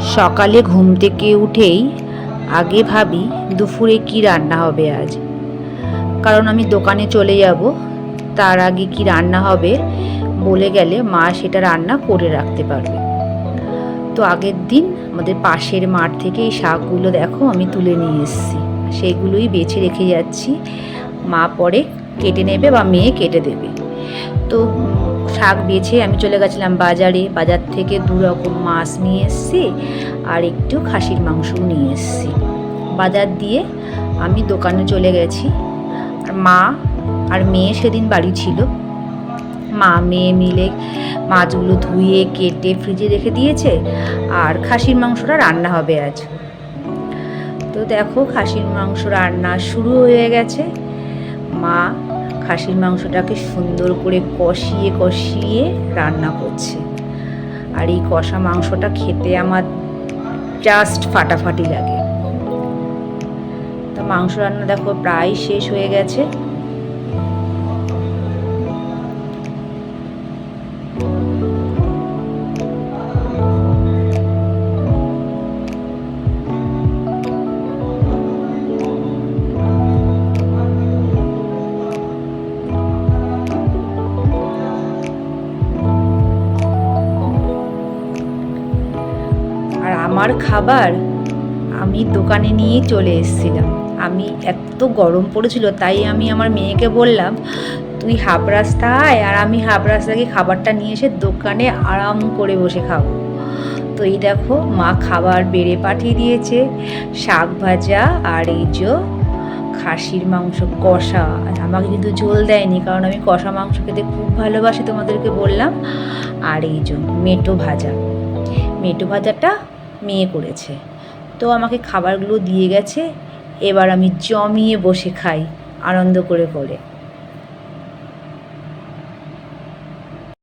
সকালে ঘুম থেকে উঠেই আগে ভাবি দুপুরে কি রান্না হবে আজ। কারণ আমি দোকানে চলে যাব, তার আগে কি রান্না হবে বলে গেলে মা সেটা রান্না করে রাখতে পারবে। তো আগের দিন আমাদের পাশের মাঠ থেকে এই শাকগুলো দেখো আমি তুলে নিয়ে এসেছি। সেইগুলোই বেছে রেখে যাচ্ছি, মা পরে কেটে নেবে বা মেয়ে কেটে দেবে। তো শাক বেছে আমি চলে গেছিলাম বাজারে। বাজার থেকে দু রকম মাছ নিয়ে এসেছি আর একটু খাসির মাংসও নিয়ে এসেছি। বাজার দিয়ে আমি দোকানে চলে গেছি। আর মা আর মেয়ে সেদিন বাড়ি ছিল। মা, মেয়ে মিলে মাছগুলো ধুয়ে, কেটে, ফ্রিজে রেখে দিয়েছে আর খাসির মাংসটা রান্না হবে আজ। তো দেখো, খাসির মাংস রান্না শুরু হয়ে গেছে। মা খাসির মাংসটাকে সুন্দর করে কষিয়ে কষিয়ে রান্না করছে। আর এই কষা মাংসটা খেতে আমার জাস্ট ফাটাফাটি লাগে। তা মাংস রান্না দেখো প্রায় শেষ হয়ে গেছে। আর আমার খাবার আমি দোকানে নিয়ে চলে এসেছিলাম। আমি এত গরম পড়েছিল, তাই আমি আমার মেয়েকে বললাম, তুই হাফ রাস্তা আয় আর আমি হাফ রাস্তা গিয়ে খাবারটা নিয়ে এসে দোকানে আরাম করে বসে খাব। তো এই দেখো, মা খাবার বেড়ে পাঠিয়ে দিয়েছে, শাক ভাজা আর এই যে খাসির মাংস, কষা। আমাকে কিন্তু ঝোল দেয়নি, কারণ আমি কষা মাংস খেতে খুব ভালোবাসি তোমাদেরকে বললাম। আর এই যে মেটো ভাজা। মেটো ভাজাটা মেয়ে করেছে। তো আমাকে খাবারগুলো দিয়ে গেছে, এবার আমি জমিয়ে বসে খাই, আনন্দ করে করে।